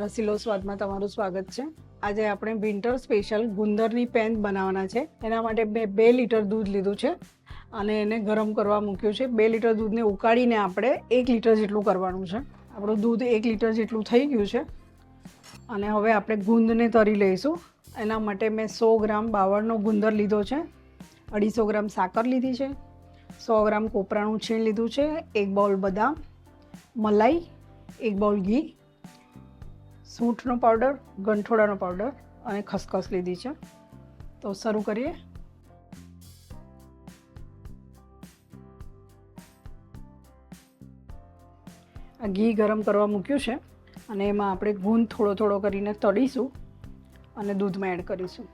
રસીલો સ્વાદમાં તમારું સ્વાગત છે. આજે આપણે વિન્ટર સ્પેશિયલ ગુંદરની પેન બનાવવાના છે. એના માટે મેં બે લીટર દૂધ લીધું છે અને એને ગરમ કરવા મૂક્યું છે. બે લીટર દૂધને ઉકાળીને આપણે એક લીટર જેટલું કરવાનું છે. આપણું દૂધ એક લીટર જેટલું થઈ ગયું છે. અને હવે આપણે ગુંદને તરી લઈશું. એના માટે મેં સો ગ્રામ બાવળનો ગુંદર લીધો છે. અઢીસો ગ્રામ સાકર લીધી છે. સો ગ્રામ કોપરાનું છીણ લીધું છે. એક બાઉલ બદામ, મલાઈ, એક બાઉલ ઘી સૂંઠનો પાવડર, ગંઠોડાનો પાવડર અને ખસખસ લીધી છે. તો શરૂ કરીએ. આ ઘી ગરમ કરવા મૂક્યું છે અને એમાં આપણે ગુંદ થોડો થોડો કરીને તળીશું અને દૂધમાં એડ કરીશું.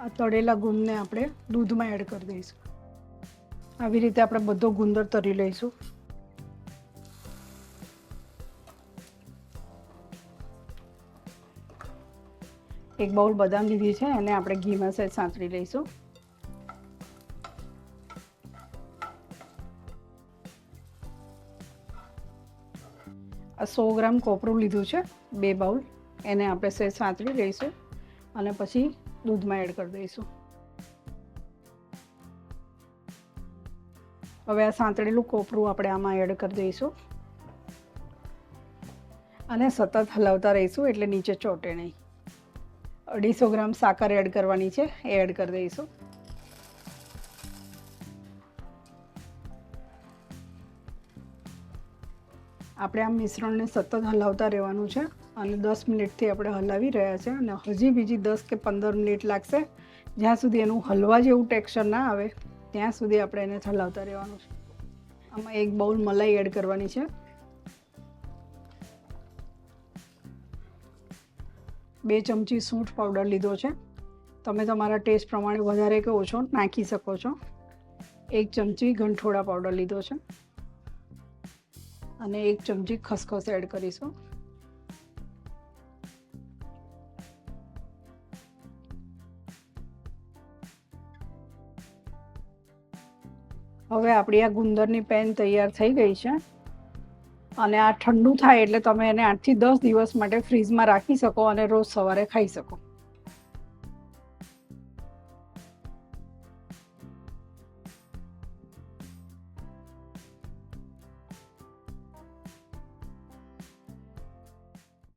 આ તળેલા ગુંદને આપણે દૂધમાં એડ કરી દઈશું. આવી રીતે આપણે બધો ગુંદર તરી લઈશું. એક બાઉલ બદામ લીધી છે, એને આપણે ઘીમાં સહેજ સાંતળી લઈશું. આ સો ગ્રામ કોપરું લીધું છે, બે બાઉલ એને આપણે સહેજ સાંતળી લઈશું. અને પછી દૂધમાં એડ કરી દઈશું. હવે આ સાંતળેલું કોપરું આપણે આમાં એડ કરી દઈશું. અને સતત હલાવતા રહીશું એટલે નીચે ચોટે નહીં. અઢીસો ગ્રામ સાકર એડ કરવાની છે, એ એડ કરી દઈશું. આપણે આ મિશ્રણને સતત હલાવતા રહેવાનું છે. અને દસ મિનિટથી આપણે હલાવી રહ્યા છે અને હજી બીજી દસ કે પંદર મિનિટ લાગશે. જ્યાં સુધી એનું હલવા જેવું ટેક્સચર ના આવે, ત્યાં સુધી આપણે એને હલાવતા રહેવાનું છે. આમાં એક બાઉલ મલાઈ એડ કરવાની છે. બે ચમચી સૂંઠ પાવડર લીધો છે. તમે તમારા ટેસ્ટ પ્રમાણે વધારે કે ઓછો નાખી શકો છો. એક ચમચી ગંઠોડા પાવડર લીધો છે. અને એક ચમચી ખસખસ એડ કરીશું. હવે આપણી આ ગુંદરની પેન તૈયાર થઈ ગઈ છે. અને આ ઠંડુ થાય એટલે તમે એને આઠથી દસ દિવસ માટે ફ્રીજમાં રાખી શકો અને રોજ સવારે ખાઈ શકો.